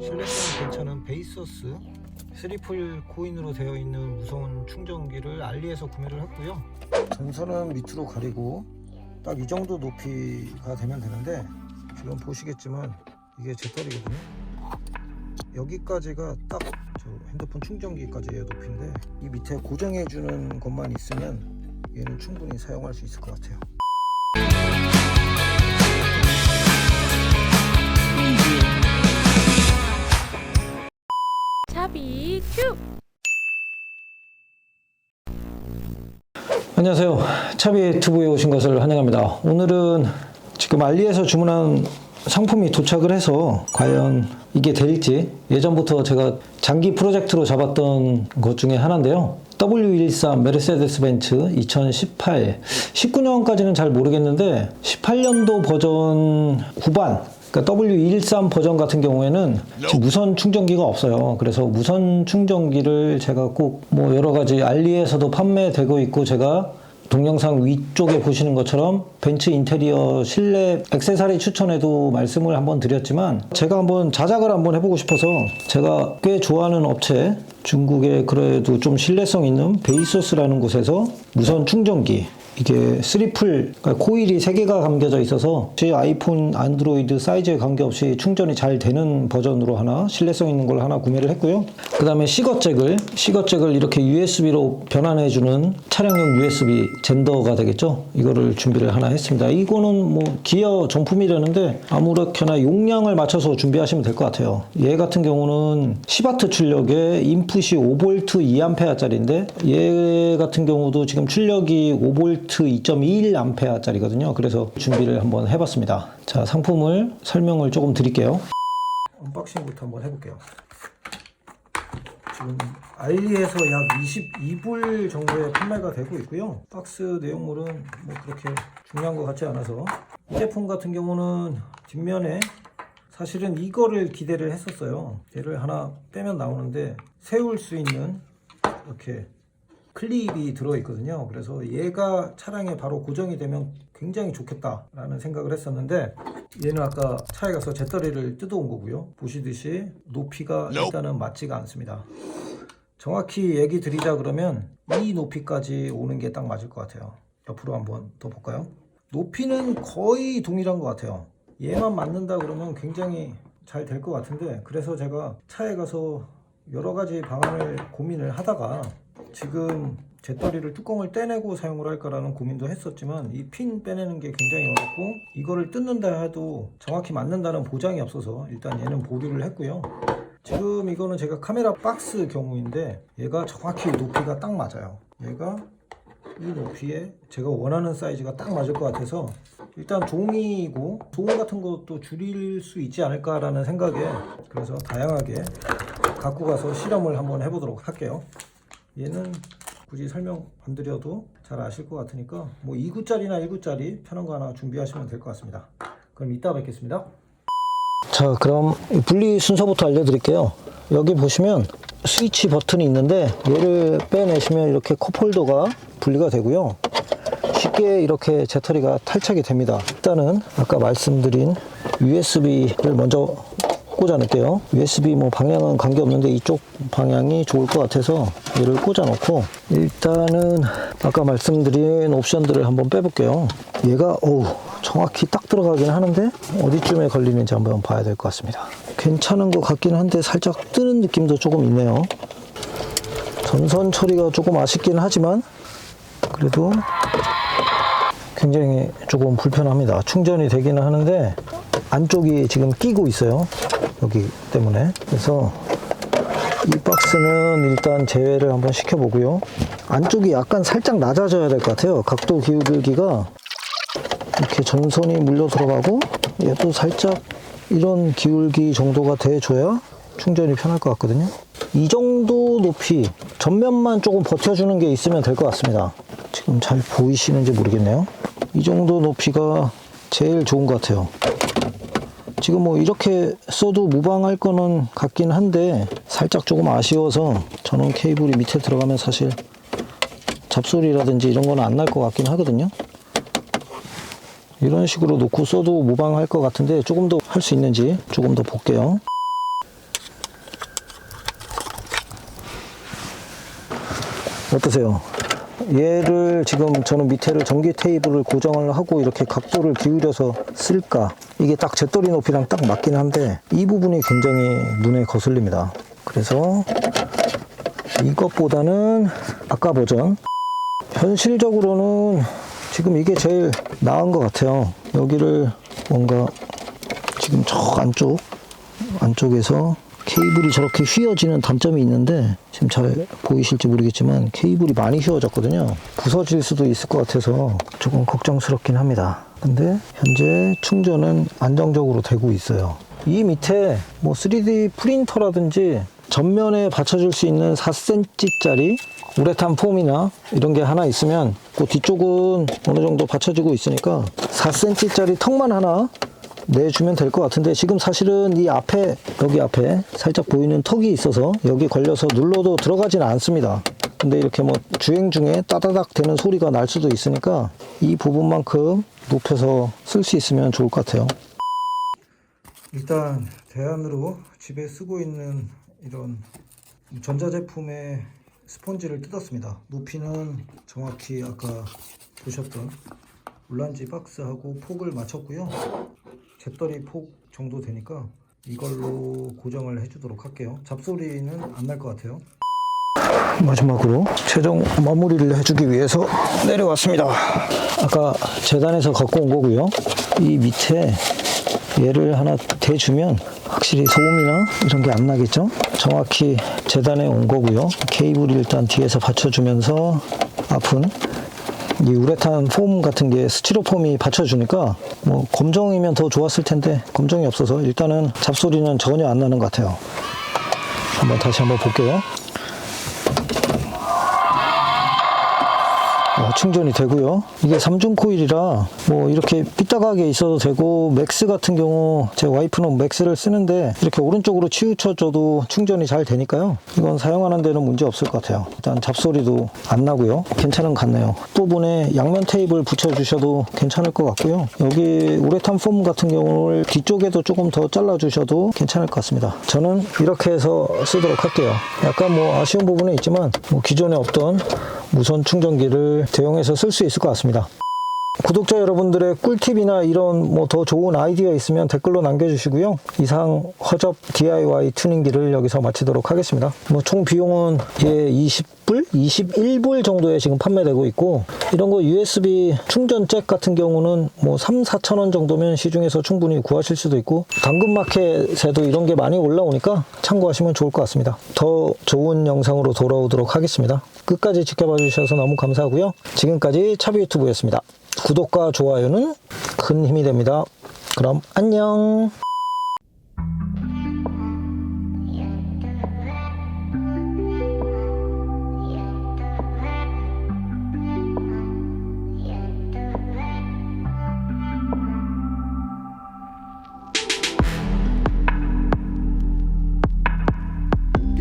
신뢰성 괜찮은 베이서스 3풀 코인으로 되어 있는 무선 충전기를 알리에서 구매를 했고요. 전선은 밑으로 가리고 딱 이 정도 높이가 되면 되는데 지금 보시겠지만 이게 제 떨이거든요. 여기까지가 딱 저 핸드폰 충전기까지의 높이인데 이 밑에 고정해 주는 것만 있으면 얘는 충분히 사용할 수 있을 것 같아요. 차비 큐! 안녕하세요. 차비 유튜브에 오신 것을 환영합니다. 오늘은 지금 알리에서 주문한 상품이 도착을 해서 과연 이게 될지 예전부터 제가 장기 프로젝트로 잡았던 것 중에 하나인데요. W13 메르세데스 벤츠 2018, 19년까지는 잘 모르겠는데 18년도 버전 후반 그러니까 W13 버전 같은 경우에는 지금 무선 충전기가 없어요. 그래서 무선 충전기를 제가 꼭 뭐 여러 가지 알리에서도 판매되고 있고 제가 동영상 위쪽에 보시는 것처럼 벤츠 인테리어 실내 액세서리 추천에도 말씀을 한번 드렸지만 제가 한번 자작을 한번 해보고 싶어서 제가 꽤 좋아하는 업체 중국의 그래도 좀 신뢰성 있는 베이소스라는 곳에서 무선 충전기 이게 3풀 그러니까 코일이 3개가 감겨져 있어서 제 아이폰 안드로이드 사이즈에 관계없이 충전이 잘 되는 버전으로 하나 신뢰성 있는 걸 하나 구매를 했고요. 그 다음에 시거잭을 시거잭을 이렇게 USB로 변환해 주는 차량용 USB 젠더가 되겠죠? 이거를 준비를 하나 했습니다. 이거는 뭐 기어 정품이라는데 아무렇게나 용량을 맞춰서 준비하시면 될 것 같아요. 얘 같은 경우는 10W 출력에 인풋이 5V 2A짜리인데 얘 같은 경우도 지금 출력이 5V 2.21A짜리거든요. 그래서 준비를 한번 해봤습니다. 자, 상품을 설명을 조금 드릴게요. 언박싱부터 한번 해볼게요. 지금 알리에서 약 22불 정도에 판매가 되고 있고요. 박스 내용물은 뭐 그렇게 중요한 것 같지 않아서 이 제품 같은 경우는 뒷면에 사실은 이거를 기대를 했었어요. 얘를 하나 빼면 나오는데 세울 수 있는 이렇게 클립이 들어있거든요. 그래서 얘가 차량에 바로 고정이 되면 굉장히 좋겠다라는 생각을 했었는데 얘는 아까 차에 가서 제떨이를 뜯어온 거고요. 보시듯이 높이가 일단은 맞지가 않습니다. 정확히 얘기 드리자 그러면 이 높이까지 오는 게 딱 맞을 것 같아요. 옆으로 한번 더 볼까요? 높이는 거의 동일한 것 같아요. 얘만 맞는다 그러면 굉장히 잘 될 것 같은데 그래서 제가 차에 가서 여러 가지 방안을 고민을 하다가 지금 제떨이를 뚜껑을 떼내고 사용을 할까라는 고민도 했었지만 이 핀 빼내는 게 굉장히 어렵고 이거를 뜯는다 해도 정확히 맞는다는 보장이 없어서 일단 얘는 보류를 했고요. 지금 이거는 제가 카메라 박스 경우인데 얘가 정확히 높이가 딱 맞아요. 얘가 이 높이에 제가 원하는 사이즈가 딱 맞을 것 같아서 일단 종이고 소음 같은 것도 줄일 수 있지 않을까라는 생각에 그래서 다양하게 갖고 가서 실험을 한번 해보도록 할게요. 얘는 굳이 설명 안 드려도 잘 아실 것 같으니까 뭐 2구짜리나 1구짜리 편한 거 하나 준비하시면 될 것 같습니다. 그럼 이따 뵙겠습니다. 자 그럼 분리 순서부터 알려드릴게요. 여기 보시면 스위치 버튼이 있는데 얘를 빼내시면 이렇게 컵홀더가 분리가 되고요. 쉽게 이렇게 제터리가 탈착이 됩니다. 일단은 아까 말씀드린 USB를 먼저 꽂아 놓을게요. USB 뭐 방향은 관계없는데 이쪽 방향이 좋을 것 같아서 얘를 꽂아 놓고 일단은 아까 말씀드린 옵션들을 한번 빼볼게요. 얘가 어우 정확히 딱 들어가긴 하는데 어디쯤에 걸리는지 한번 봐야 될 것 같습니다. 괜찮은 것 같긴 한데 살짝 뜨는 느낌도 조금 있네요. 전선 처리가 조금 아쉽긴 하지만 그래도 굉장히 조금 불편합니다. 충전이 되기는 하는데 안쪽이 지금 끼고 있어요. 여기 때문에. 그래서 이 박스는 일단 제외를 한번 시켜보고요. 안쪽이 약간 살짝 낮아져야 될 것 같아요. 각도 기울기가 이렇게 전선이 물려 들어가고 얘도 살짝 이런 기울기 정도가 돼줘야 충전이 편할 것 같거든요. 이 정도 높이 전면만 조금 버텨주는 게 있으면 될 것 같습니다. 지금 잘 보이시는지 모르겠네요. 이 정도 높이가 제일 좋은 것 같아요. 지금 뭐 이렇게 써도 무방할 거는 같긴 한데 살짝 조금 아쉬워서 전원 케이블이 밑에 들어가면 사실 잡소리라든지 이런 건 안 날 것 같긴 하거든요 이런 식으로 놓고 써도 무방할 것 같은데 조금 더 할 수 있는지 조금 더 볼게요 어떠세요? 얘를 지금 저는 밑에를 전기 테이블을 고정을 하고 이렇게 각도를 기울여서 쓸까? 이게 딱 제떨이 높이랑 딱 맞긴 한데 이 부분이 굉장히 눈에 거슬립니다. 그래서 이것보다는 아까 버전 현실적으로는 지금 이게 제일 나은 것 같아요. 여기를 뭔가 지금 저 안쪽 안쪽에서 케이블이 저렇게 휘어지는 단점이 있는데 지금 잘 보이실지 모르겠지만 케이블이 많이 휘어졌거든요. 부서질 수도 있을 것 같아서 조금 걱정스럽긴 합니다. 근데 현재 충전은 안정적으로 되고 있어요. 이 밑에 뭐 3D 프린터라든지 전면에 받쳐줄 수 있는 4cm짜리 우레탄 폼이나 이런 게 하나 있으면 그 뒤쪽은 어느 정도 받쳐주고 있으니까 4cm짜리 턱만 하나 내주면 될 것 같은데 지금 사실은 이 앞에 여기 앞에 살짝 보이는 턱이 있어서 여기 걸려서 눌러도 들어가지는 않습니다 근데 이렇게 뭐 주행 중에 따다닥 되는 소리가 날 수도 있으니까 이 부분만큼 높여서 쓸 수 있으면 좋을 것 같아요 일단 대안으로 집에 쓰고 있는 이런 전자제품의 스펀지를 뜯었습니다. 높이는 정확히 아까 보셨던 울란지 박스하고 폭을 맞췄고요. 잿더리 폭 정도 되니까 이걸로 고정을 해주도록 할게요. 잡소리는 안 날 것 같아요. 마지막으로 최종 마무리를 해주기 위해서 내려왔습니다. 아까 재단에서 갖고 온 거고요. 이 밑에 얘를 하나 대주면 확실히 소음이나 이런 게 안 나겠죠? 정확히 재단에 온 거고요. 케이블이 일단 뒤에서 받쳐주면서 앞은 이 우레탄 폼 같은 게 스티로폼이 받쳐주니까 뭐 검정이면 더 좋았을 텐데 검정이 없어서 일단은 잡소리는 전혀 안 나는 것 같아요. 한번 다시 한번 볼게요. 충전이 되고요. 이게 3중 코일이라 뭐 이렇게 삐딱하게 있어도 되고 맥스 같은 경우 제 와이프는 맥스를 쓰는데 이렇게 오른쪽으로 치우쳐줘도 충전이 잘 되니까요. 이건 사용하는 데는 문제 없을 것 같아요. 일단 잡소리도 안 나고요. 괜찮은 것 같네요. 부분에 양면 테이블 붙여주셔도 괜찮을 것 같고요. 여기 우레탄 폼 같은 경우를 뒤쪽에도 조금 더 잘라주셔도 괜찮을 것 같습니다. 저는 이렇게 해서 쓰도록 할게요. 약간 뭐 아쉬운 부분은 있지만 뭐 기존에 없던 무선 충전기를 대용해서 쓸 수 있을 것 같습니다. 구독자 여러분들의 꿀팁이나 이런 뭐 더 좋은 아이디어 있으면 댓글로 남겨주시고요. 이상 허접 DIY 튜닝기를 여기서 마치도록 하겠습니다. 뭐 총 비용은 예 20불, 21불 정도에 지금 판매되고 있고 이런 거 USB 충전 잭 같은 경우는 뭐 3, 4천 원 정도면 시중에서 충분히 구하실 수도 있고 당근마켓에도 이런 게 많이 올라오니까 참고하시면 좋을 것 같습니다. 더 좋은 영상으로 돌아오도록 하겠습니다. 끝까지 지켜봐 주셔서 너무 감사하고요. 지금까지 차비 유튜브였습니다. 구독과 좋아요는 큰 힘이 됩니다. 그럼 안녕.